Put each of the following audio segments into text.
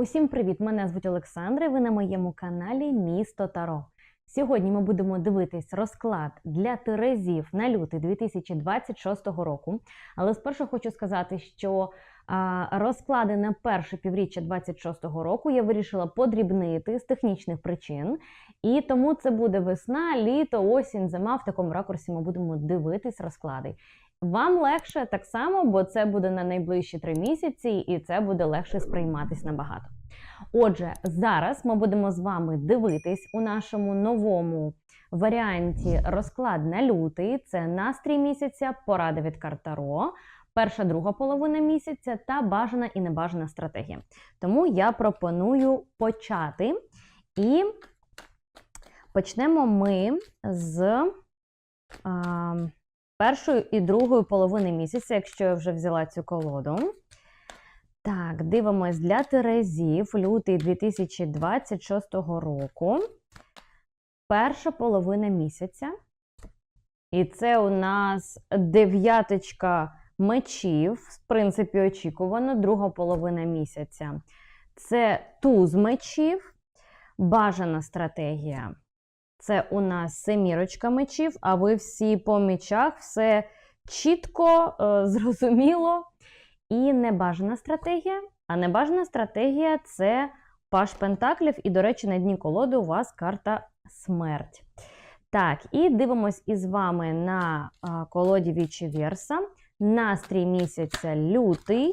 Усім привіт! Мене звуть Олександра. і Ви на моєму каналі Місто Таро. Сьогодні ми будемо дивитись розклад для Терезів на лютий 2026 року. Але спершу хочу сказати, що розклади на перше півріччя 2026 року я вирішила подрібнити з технічних причин. І тому це буде весна, літо, осінь, зима. В такому ракурсі ми будемо дивитись розклади. Вам легше так само, бо це буде на найближчі три місяці, і це буде легше сприйматись набагато. Отже, зараз ми будемо з вами дивитись у нашому новому варіанті розклад на лютий. Це настрій місяця, поради від Картаро, перша друга половина місяця та бажана і небажана стратегія. Тому я пропоную почати. І почнемо ми з. А, першою і другою половини місяця, якщо я вже взяла цю колоду. Так, дивимось для Терезів лютий 2026 року. Перша половина місяця. І це у нас дев'яточка мечів, в принципі, очікувано, друга половина місяця. Це туз мечів, бажана стратегія. Це у нас семірочка мечів, а ви всі по мечах, все чітко, е, зрозуміло. І небажана стратегія. А небажана стратегія це паш пентаклів, і, до речі, на дні колоди у вас карта смерть. Так, і дивимось із вами на колоді Вічі Верса. Настрій місяця лютий.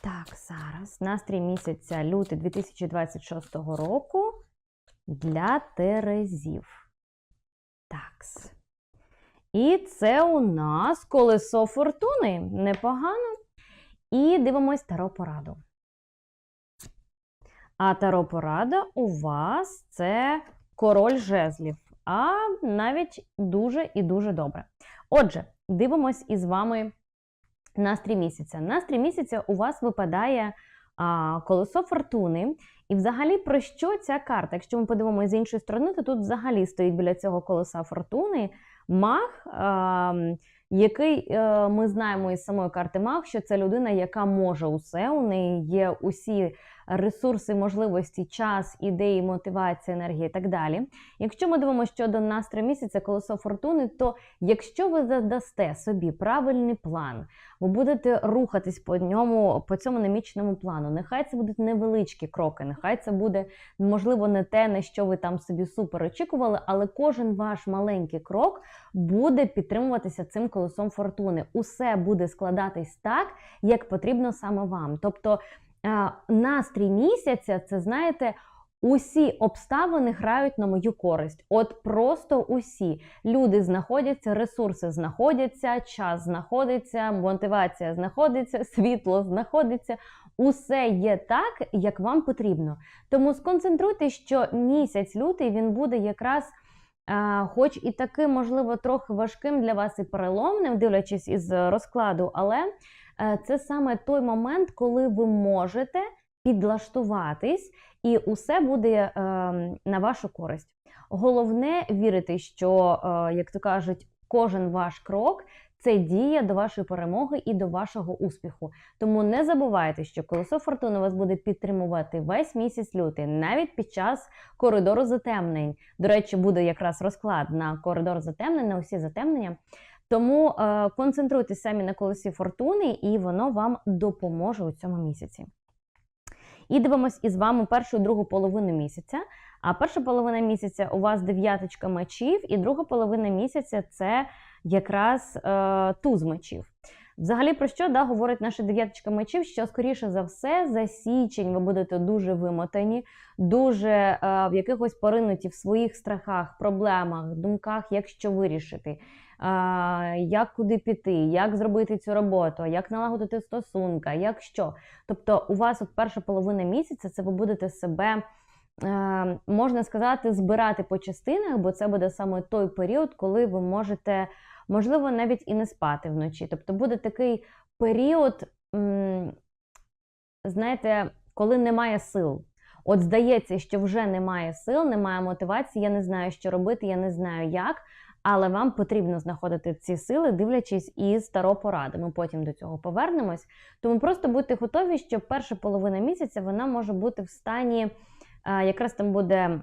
Так, зараз. Настрій місяця лютий 2026 року для Терезів. Такс. І це у нас колесо фортуни. Непогано. І дивимось таро пораду. А таро порада у вас це король жезлів. А навіть дуже і дуже добре. Отже, дивимось із вами настрій місяця. Настрій місяця у вас випадає колесо фортуни. І взагалі про що ця карта? Якщо ми подивимося з іншої сторони, то тут взагалі стоїть біля цього колеса фортуни мах який е, ми знаємо із самої карти маг, що це людина, яка може усе. У неї є усі ресурси, можливості, час, ідеї, мотивація, енергія і так далі. Якщо ми дивимося щодо настрою місяця, колесо фортуни, то якщо ви задасте собі правильний план, ви будете рухатись по ньому, по цьому наміченому плану. Нехай це будуть невеличкі кроки, нехай це буде, можливо, не те, на що ви там собі супер очікували, але кожен ваш маленький крок буде підтримуватися цим колесом фортуни. Усе буде складатись так, як потрібно саме вам. Тобто настрій місяця це, знаєте, усі обставини грають на мою користь. От просто усі люди знаходяться, ресурси знаходяться, час знаходиться, мотивація знаходиться, світло знаходиться. Усе є так, як вам потрібно. Тому сконцентруйтесь, що місяць лютий він буде якраз. Хоч і таким, можливо, трохи важким для вас і переломним, дивлячись із розкладу, але Е, це саме той момент, коли ви можете підлаштуватись, і усе буде ем, на вашу користь. Головне вірити, що, е, як то кажуть, кожен ваш крок. Це діє до вашої перемоги і до вашого успіху. Тому не забувайте, що колесо фортуни вас буде підтримувати весь місяць лютий, навіть під час коридору затемнень. До речі, буде якраз розклад на коридор затемнень, на усі затемнення. Тому е, концентруйтесь самі на колесі фортуни, і воно вам допоможе у цьому місяці. І дивимось із вами першу другу половину місяця. А перша половина місяця у вас дев'яточка мечів, і друга половина місяця це якраз е, туз мечів. Взагалі, про що да, говорить наша дев'яточка мечів? Що, скоріше за все, за січень ви будете дуже вимотані, дуже е, в якихось поринуті в своїх страхах, проблемах, думках, як що вирішити як куди піти, як зробити цю роботу, як налагодити стосунка, як що. Тобто, у вас от перша половина місяця це ви будете себе. Е, можна сказати, збирати по частинах, бо це буде саме той період, коли ви можете, можливо, навіть і не спати вночі. Тобто буде такий період, знаєте, коли немає сил. От здається, що вже немає сил, немає мотивації, я не знаю, що робити, я не знаю як. Але вам потрібно знаходити ці сили, дивлячись із таро поради. Ми потім до цього повернемось. Тому просто будьте готові, що перша половина місяця вона може бути в стані, е, якраз там буде,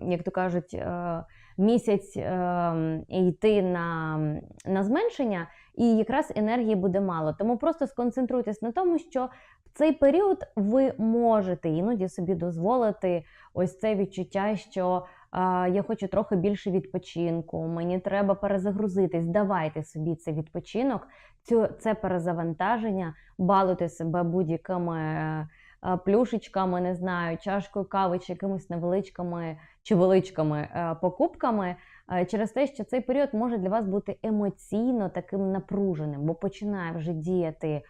як то кажуть, е, місяць е, йти на, на зменшення, і якраз енергії буде мало. Тому просто сконцентруйтесь на тому, що в цей період ви можете іноді собі дозволити ось це відчуття, що я хочу трохи більше відпочинку, мені треба перезагрузитись. Давайте собі цей відпочинок, це перезавантаження, балуйте себе будь-якими плюшечками, не знаю, чашкою кави чи якимись невеличкими чи величкими е, покупками. е, Через те, що цей період може для вас бути емоційно таким напруженим, бо починає вже діяти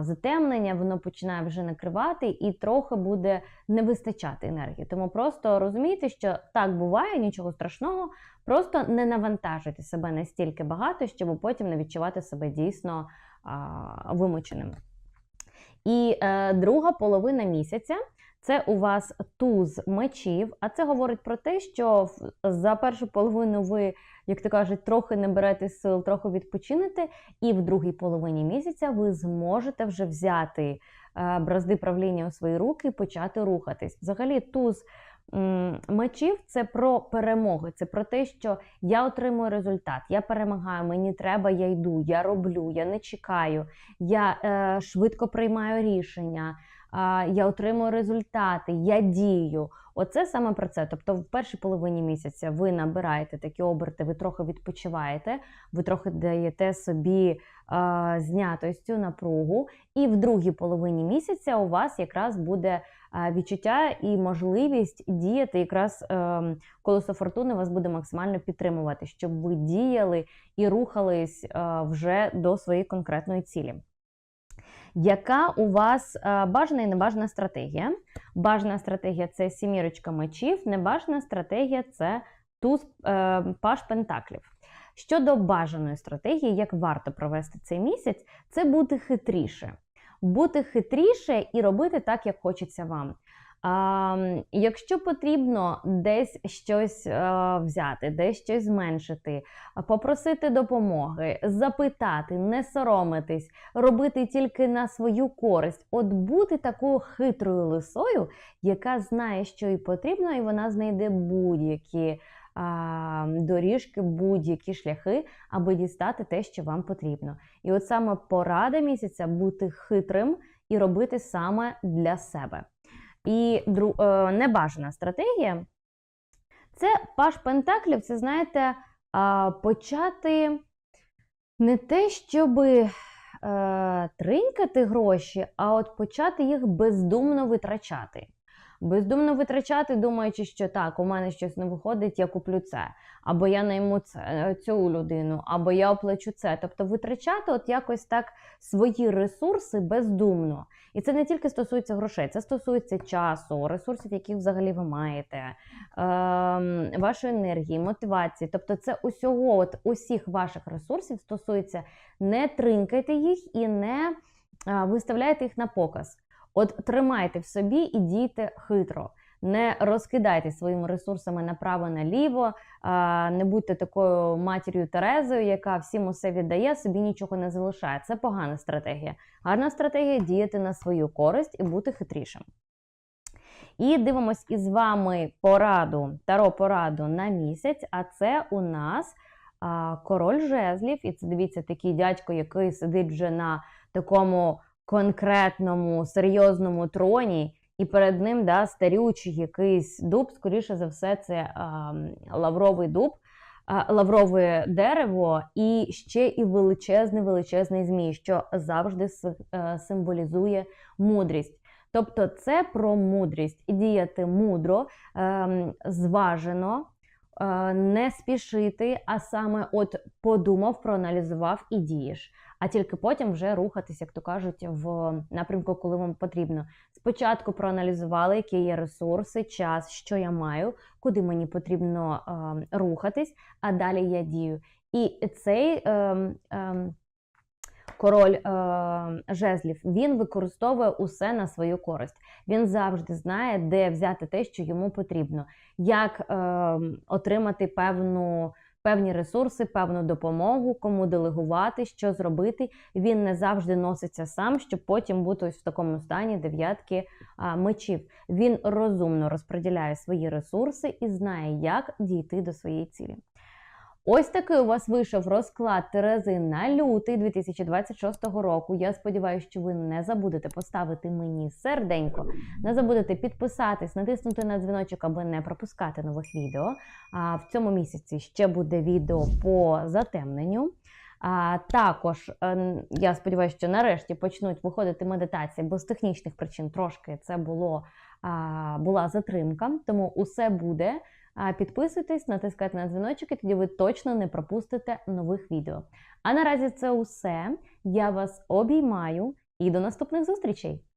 затемнення, воно починає вже накривати і трохи буде не вистачати енергії. Тому просто розумійте, що так буває, нічого страшного, просто не навантажуйте себе настільки багато, щоб потім не відчувати себе дійсно а, вимученим. І е, друга половина місяця це у вас туз мечів, а це говорить про те, що за першу половину ви, як то кажуть, трохи наберете сил, трохи відпочинете, і в другій половині місяця ви зможете вже взяти е, бразди правління у свої руки і почати рухатись. Взагалі, туз мечів це про перемоги, це про те, що я отримую результат, я перемагаю, мені треба, я йду, я роблю, я не чекаю, я е, швидко приймаю рішення. Я отримую результати, я дію. Оце саме про це. Тобто, в першій половині місяця ви набираєте такі оберти, ви трохи відпочиваєте, ви трохи даєте собі зняти напругу, і в другій половині місяця у вас якраз буде відчуття і можливість діяти. Якраз ем, колесо фортуни вас буде максимально підтримувати, щоб ви діяли і рухались вже до своєї конкретної цілі. Яка у вас е, бажана і небажана стратегія? Бажана стратегія це сімірочка мечів, небажана стратегія це туз е, паш пентаклів. Щодо бажаної стратегії, як варто провести цей місяць, це бути хитріше. Бути хитріше і робити так, як хочеться вам. Якщо потрібно десь щось е, взяти, десь щось зменшити, попросити допомоги, запитати, не соромитись, робити тільки на свою користь, от бути такою хитрою лисою, яка знає, що їй потрібно, і вона знайде будь-які доріжки, будь-які шляхи, аби дістати те, що вам потрібно. І от саме порада місяця бути хитрим і робити саме для себе. І дру, е, небажана стратегія це паш Пентаклів, це знаєте, почати не те, щоб е, тринькати гроші, а от почати їх бездумно витрачати. Бездумно витрачати, думаючи, що так, у мене щось не виходить, я куплю це, або я найму це, е, цю людину, або я оплачу це. Тобто витрачати от якось так свої ресурси бездумно. І це не тільки стосується грошей, це стосується часу, ресурсів, які взагалі ви маєте, ем, вашої енергії, мотивації. Тобто, це усього, от усіх ваших ресурсів стосується не тринкайте їх і не а, виставляйте їх на показ. От тримайте в собі і дійте хитро. Не розкидайте своїми ресурсами направо-наліво, не будьте такою матір'ю Терезою, яка всім усе віддає, собі нічого не залишає. Це погана стратегія. Гарна стратегія діяти на свою користь і бути хитрішим. І дивимось із вами пораду, таро пораду на місяць, а це у нас король жезлів. І це дивіться такий дядько, який сидить вже на такому конкретному серйозному троні, і перед ним да, старючий якийсь дуб, скоріше за все, це а, лавровий дуб, а, лаврове дерево, і ще і величезний величезний змій, що завжди е, символізує мудрість. Тобто це про мудрість діяти мудро, ем, зважено, е, не спішити, а саме от подумав, проаналізував і дієш. А тільки потім вже рухатись, як то кажуть, в напрямку, коли вам потрібно. Спочатку проаналізували, які є ресурси, час, що я маю, куди мені потрібно е, рухатись, а далі я дію. І цей е, ем, король е, жезлів, він використовує усе на свою користь. Він завжди знає, де взяти те, що йому потрібно, як е, отримати певну. Певні ресурси, певну допомогу, кому делегувати, що зробити. Він не завжди носиться сам, щоб потім бути ось в такому стані дев'ятки а, мечів. Він розумно розподіляє свої ресурси і знає, як дійти до своєї цілі. Ось такий у вас вийшов розклад Терези на лютий 2026 року. Я сподіваюся, що ви не забудете поставити мені серденько, не забудете підписатись, натиснути на дзвіночок, аби не пропускати нових відео. А в цьому місяці ще буде відео по затемненню. А також е, я сподіваюся, що нарешті почнуть виходити медитації, бо з технічних причин трошки це було була затримка, тому усе буде. Підписуйтесь, натискайте на дзвіночок, і тоді ви точно не пропустите нових відео. А наразі це усе. Я вас обіймаю і до наступних зустрічей!